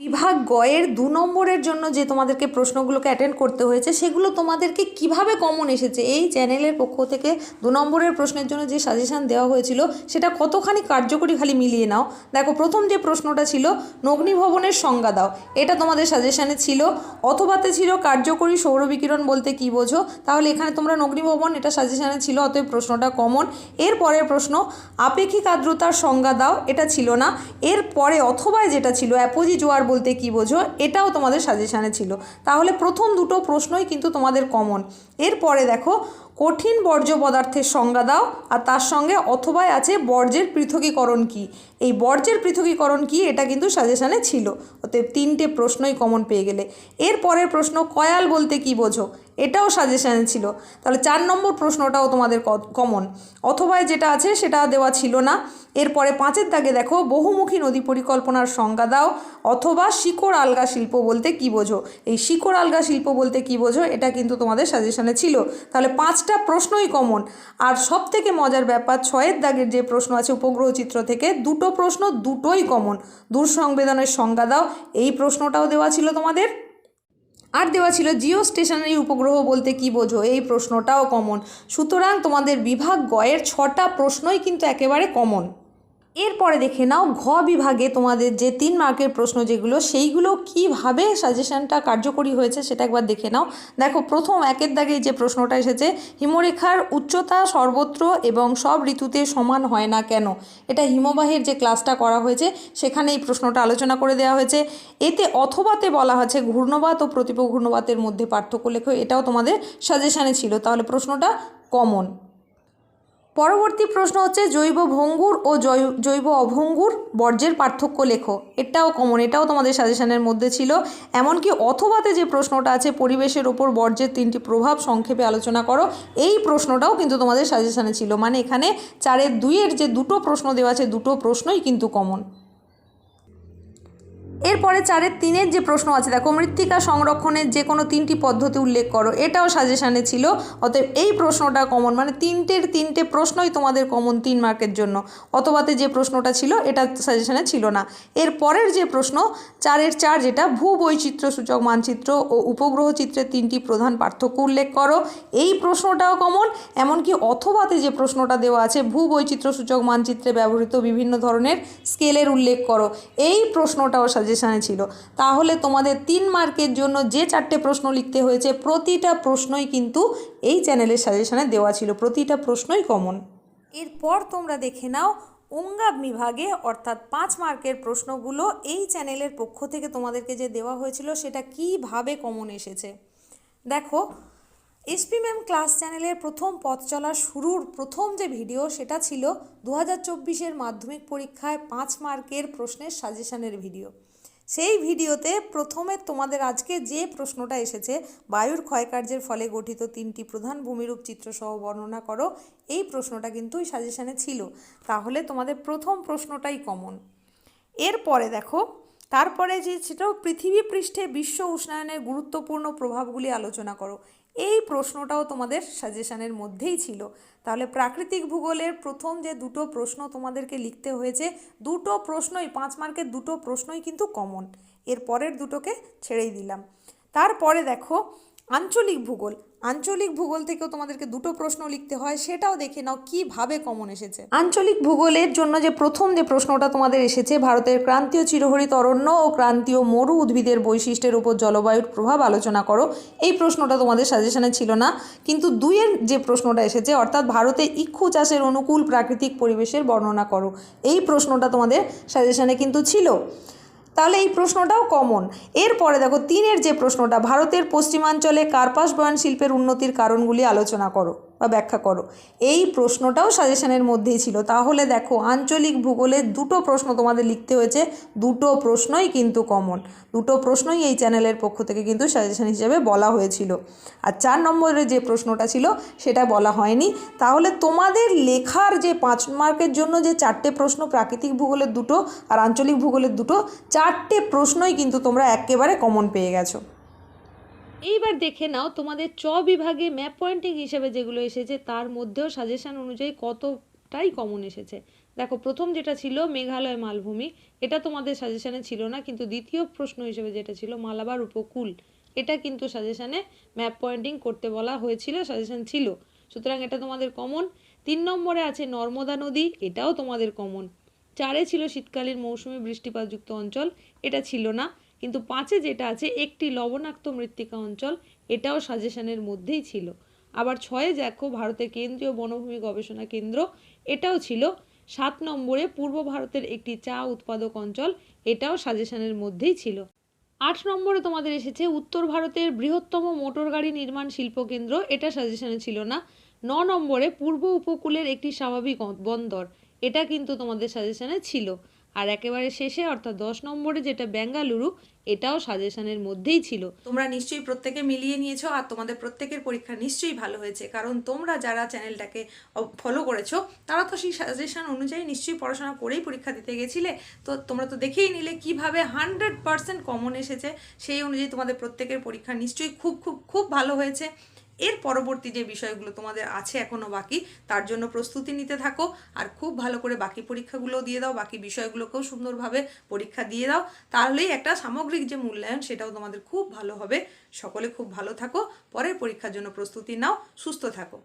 বিভাগ গয়ের দু নম্বরের জন্য যে তোমাদেরকে প্রশ্নগুলোকে অ্যাটেন্ড করতে হয়েছে, সেগুলো তোমাদেরকে কীভাবে কমন এসেছে? এই চ্যানেলের পক্ষ থেকে দু নম্বরের প্রশ্নের জন্য যে সাজেশান দেওয়া হয়েছিল, সেটা কতখানি কার্যকরী খালি মিলিয়ে নাও। দেখো, প্রথম যে প্রশ্নটা ছিল নগ্নি ভবনের সংজ্ঞা দাও। এটা তোমাদের সাজেশানে ছিল। অথবাতে ছিল কার্যকরী সৌরবিকিরণ বলতে কি বোঝো? তাহলে এখানে তোমরা নগ্নি ভবন এটা সাজেশানে ছিল, অতএব প্রশ্নটা কমন এর পরের প্রশ্ন, আপেক্ষিক আর্দ্রতার সংজ্ঞা দাও। এটা ছিল না। এর পরে অথবা যেটা ছিল অ্যাপোজি জোয়ার বলতে কি বোঝো, এটাও তোমাদের সাজেশানে ছিল। তাহলে প্রথম দুটো প্রশ্নই কিন্তু তোমাদের কমন এরপরে দেখো, কঠিন বর্জ্য পদার্থের সংজ্ঞা দাও, আর তার সঙ্গে অথবায় আছে বর্জ্যের পৃথকীকরণ কি। এই বর্জ্যের পৃথকীকরণ কি, এটা কিন্তু সাজেশানে ছিল। অতএব তিনটে প্রশ্নই কমন পেয়ে গেলে। এর পরের প্রশ্ন, কয়াল বলতে কি বোঝো? এটাও সাজেশানে ছিল। তাহলে চার নম্বর প্রশ্নটাও তোমাদের কমন অথবা যেটা আছে সেটা দেওয়া ছিল না। এরপরে পাঁচের দাগে দেখো, বহুমুখী নদী পরিকল্পনার সংজ্ঞা দাও, অথবা শিকড় আলগা শিল্প বলতে কি বোঝো? এই শিকড় আলগা শিল্প বলতে কি বোঝো? এটা কিন্তু তোমাদের সাজেশানে ছিল। তাহলে পাঁচটা প্রশ্নই কমন আর সব থেকে মজার ব্যাপার, ছয়ের দাগের যে প্রশ্ন আছে উপগ্রহ চিত্র থেকে, দুটো প্রশ্ন দুটোই কমন দূর সংবেদনের সংজ্ঞা দাও। এই প্রশ্নটাও দেওয়া ছিল তোমাদের। আর দেওয়া ছিল জিও স্টেশনারি উপগ্রহ বলতে কি বোঝো? এই প্রশ্নটাও কমন সুতরাং তোমাদের বিভাগ গয়ের ছটা প্রশ্নই কিন্তু একেবারে কমন এরপরে দেখে নাও, ঘ বিভাগে তোমাদের যে তিন মার্কের প্রশ্ন যেগুলো, সেইগুলো কীভাবে সাজেশনটা কার্যকরী হয়েছে সেটা একবার দেখে নাও। দেখো, প্রথম একের দাগে যে প্রশ্নটা এসেছে, হিমরেখার উচ্চতা সর্বত্র এবং সব ঋতুতে সমান হয় না কেন? এটা হিমবাহের যে ক্লাসটা করা হয়েছে সেখানে এই প্রশ্নটা আলোচনা করে দেওয়া হয়েছে। এতে অথবাতে বলা হয়েছে, ঘূর্ণবাত ও প্রতিপ ঘূর্ণবাতের মধ্যে পার্থক্য লেখো, এটাও তোমাদের সাজেশানে ছিল। তাহলে প্রশ্নটা কমন। পরবর্তী প্রশ্ন হচ্ছে, জৈব ভঙ্গুর ও জৈব অভঙ্গুর বর্জ্যের পার্থক্য লেখো। এটাও কমন এটাও তোমাদের সাজেশনের মধ্যে ছিল। এমনকি অথবাতে যে প্রশ্নটা আছে, পরিবেশের ওপর বর্জ্যের তিনটি প্রভাব সংক্ষেপে আলোচনা করো, এই প্রশ্নটাও কিন্তু তোমাদের সাজেশনে ছিল। মানে এখানে চারের দুইয়ের যে দুটো প্রশ্ন দেওয়া আছে, দুটো প্রশ্নই কিন্তু কমন এরপরে চারের তিনের যে প্রশ্ন আছে, দেখো মৃত্তিকা সংরক্ষণের যে কোনো তিনটি পদ্ধতি উল্লেখ করো। এটাও সাজেশানে ছিল। অতএব এই প্রশ্নটা কমন মানে তিনটের তিনটে প্রশ্নই তোমাদের কমন তিন মার্কের জন্য। অথবাতে যে প্রশ্নটা ছিল, এটা সাজেশানে ছিল না। এর পরের যে প্রশ্ন, চারের চার যেটা ভূ সূচক মানচিত্র ও উপগ্রহ চিত্রের তিনটি প্রধান পার্থক্য উল্লেখ করো। এই প্রশ্নটাও কমন এমনকি অথবাতে যে প্রশ্নটা দেওয়া আছে ভূ সূচক মানচিত্রে ব্যবহৃত বিভিন্ন ধরনের স্কেলের উল্লেখ করো। এই প্রশ্নটাও সাজে সাজেশানে ছিল। তাহলে তোমাদের তিন মার্কের জন্য যে চারটে প্রশ্ন লিখতে হয়েছে, প্রতিটা প্রশ্নই কিন্তু এই চ্যানেলের সাজেশানে দেওয়া ছিল। প্রতিটা প্রশ্নই কমন এরপর তোমরা দেখে নাও অঙ্গাব বিভাগে, অর্থাৎ পাঁচ মার্কের প্রশ্নগুলো এই চ্যানেলের পক্ষ থেকে তোমাদেরকে যে দেওয়া হয়েছিল, সেটা কীভাবে কমন এসেছে? দেখো এসপি ম্যাম ক্লাস চ্যানেলের প্রথম পথ চলা শুরুর প্রথম যে ভিডিও সেটা ছিল দু হাজার মাধ্যমিক পরীক্ষায় পাঁচ মার্কের প্রশ্নের সাজেশানের ভিডিও সেই ভিডিওতে প্রথমে তোমাদের আজকে যে প্রশ্নটা এসেছে, বায়ুর ক্ষয়কার্যের ফলে গঠিত তিনটি প্রধান ভূমিরূপ চিত্রসহ বর্ণনা করো, এই প্রশ্নটা কিন্তু ওই সাজেশানে ছিল। তাহলে তোমাদের প্রথম প্রশ্নটাই কমন। এরপরে দেখো, তারপরে যে সেটাও পৃথিবী পৃষ্ঠে বিশ্ব উষ্ণায়নের গুরুত্বপূর্ণ প্রভাবগুলি আলোচনা করো। এই প্রশ্নটাও তোমাদের সাজেশানের মধ্যেই ছিল। তাহলে প্রাকৃতিক ভূগোলের প্রথম যে দুটো প্রশ্ন তোমাদেরকে লিখতে হয়েছে, দুটো প্রশ্নই, পাঁচ মার্কের দুটো প্রশ্নই কিন্তু কমন। এর পরের দুটোকে ছেড়েই দিলাম। তারপরে দেখো আঞ্চলিক ভূগোল। আঞ্চলিক ভূগোল থেকেও তোমাদেরকে দুটো প্রশ্ন লিখতে হয়, সেটাও দেখে নাও কীভাবে কমন এসেছে। আঞ্চলিক ভূগোলের জন্য যে প্রথম যে প্রশ্নটা তোমাদের এসেছে, ভারতের ক্রান্তীয় চিরহরিত অরণ্য ও ক্রান্তীয় মরু উদ্ভিদের বৈশিষ্ট্যের উপর জলবায়ুর প্রভাব আলোচনা করো। এই প্রশ্নটা তোমাদের সাজেশনে ছিল না, কিন্তু দুইয়ের যে প্রশ্নটা এসেছে, অর্থাৎ ভারতে ইক্ষু চাষের অনুকূল প্রাকৃতিক পরিবেশের বর্ণনা করো। এই প্রশ্নটা তোমাদের সাজেশনে কিন্তু ছিল। তাহলে এই প্রশ্নটাও কমন। এরপরে দেখো, তিনের যে প্রশ্নটা, ভারতের পশ্চিমাঞ্চলে কার্পাস বয়ন শিল্পের উন্নতির কারণগুলি আলোচনা করো। বা ব্যাখ্যা করো। এই প্রশ্নটাও সাজেশনের মধ্যেই ছিল। তাহলে দেখো, আঞ্চলিক ভূগোলের দুটো প্রশ্ন তোমাদের লিখতে হয়েছে। দুটো প্রশ্নই কিন্তু কমন দুটো প্রশ্নই এই চ্যানেলের পক্ষ থেকে কিন্তু সাজেশন হিসেবে বলা হয়েছিল। আর চার নম্বরের যে প্রশ্নটা ছিল, সেটা বলা হয়নি। তাহলে তোমাদের লেখার যে পাঁচ মার্কের জন্য যে চারটে প্রশ্ন, প্রাকৃতিক ভূগোলের দুটো আর আঞ্চলিক ভূগোলের দুটো, চারটে প্রশ্নই কিন্তু তোমরা একেবারে কমন পেয়ে গেছো। এইবার দেখে নাও তোমাদের চ বিভাগে ম্যাপ পয়েন্টিং হিসেবে যেগুলো এসেছে, তার মধ্যেও সাজেশান অনুযায়ী কতটাই কমন এসেছে। দেখো, প্রথম যেটা ছিল মেঘালয় মালভূমি, এটা তোমাদের সাজেশানে ছিল না, কিন্তু দ্বিতীয় প্রশ্ন হিসেবে যেটা ছিল মালাবার উপকূল, এটা কিন্তু সাজেশানে ম্যাপ পয়েন্টিং করতে বলা হয়েছিল সাজেশান ছিল। সুতরাং এটা তোমাদের কমন তিন নম্বরে আছে নর্মদা নদী, এটাও তোমাদের কমন চারে ছিল শীতকালীন মৌসুমি বৃষ্টিপাতযুক্ত অঞ্চল, এটা ছিল না। কিন্তু পাঁচে যেটা আছে, একটি লবণাক্ত মৃত্তিকা অঞ্চল, এটাও সাজেশনের মধ্যেই ছিল। আবার ছয়ে দেখো, ভারতের কেন্দ্রীয় বনভূমি গবেষণা কেন্দ্র, এটাও ছিল। সাত নম্বরে পূর্ব ভারতের একটি চা উৎপাদক অঞ্চল, এটাও সাজেশনের মধ্যেই ছিল। আট নম্বরে তোমাদের এসেছে, উত্তর ভারতের বৃহত্তম মোটর গাড়ি নির্মাণ শিল্পকেন্দ্র এটা সাজেশনে ছিল না। ন নম্বরে পূর্ব উপকূলের একটি স্বাভাবিক বন্দর, এটা কিন্তু তোমাদের সাজেশনে ছিল। আর একেবারে শেষে অর্থাৎ দশ নম্বরে যেটা বেঙ্গালুরু, এটাও সাজেশনের মধ্যেই ছিল। তোমরা নিশ্চয়ই প্রত্যেকে মিলিয়ে নিয়েছো আর তোমাদের প্রত্যেকের পরীক্ষা নিশ্চয়ই ভালো হয়েছে, কারণ তোমরা যারা চ্যানেলটাকে ফলো করেছ, তারা তো সেই সাজেশন অনুযায়ী নিশ্চয়ই পড়াশোনা করেই পরীক্ষা দিতে গেছিলে। তো তোমরা তো দেখেই নিলে কীভাবে হান্ড্রেড পার্সেন্ট কমন এসেছে, সেই অনুযায়ী তোমাদের প্রত্যেকের পরীক্ষা নিশ্চয়ই খুব খুব খুব ভালো হয়েছে। এর পরবর্তী যে বিষয়গুলো তোমাদের আছে এখনও বাকি, তার জন্য প্রস্তুতি নিতে থাকো। আর খুব ভালো করে বাকি পরীক্ষাগুলো দিয়ে দাও, বাকি বিষয়গুলোকেও সুন্দরভাবে পরীক্ষা দিয়ে দাও। তাহলেই একটা সামগ্রিক যে মূল্যায়ন, সেটাও তোমাদের খুব ভালো হবে। সকলে খুব ভালো থাকো, পরের পরীক্ষার জন্য প্রস্তুতি নাও, সুস্থ থাকো।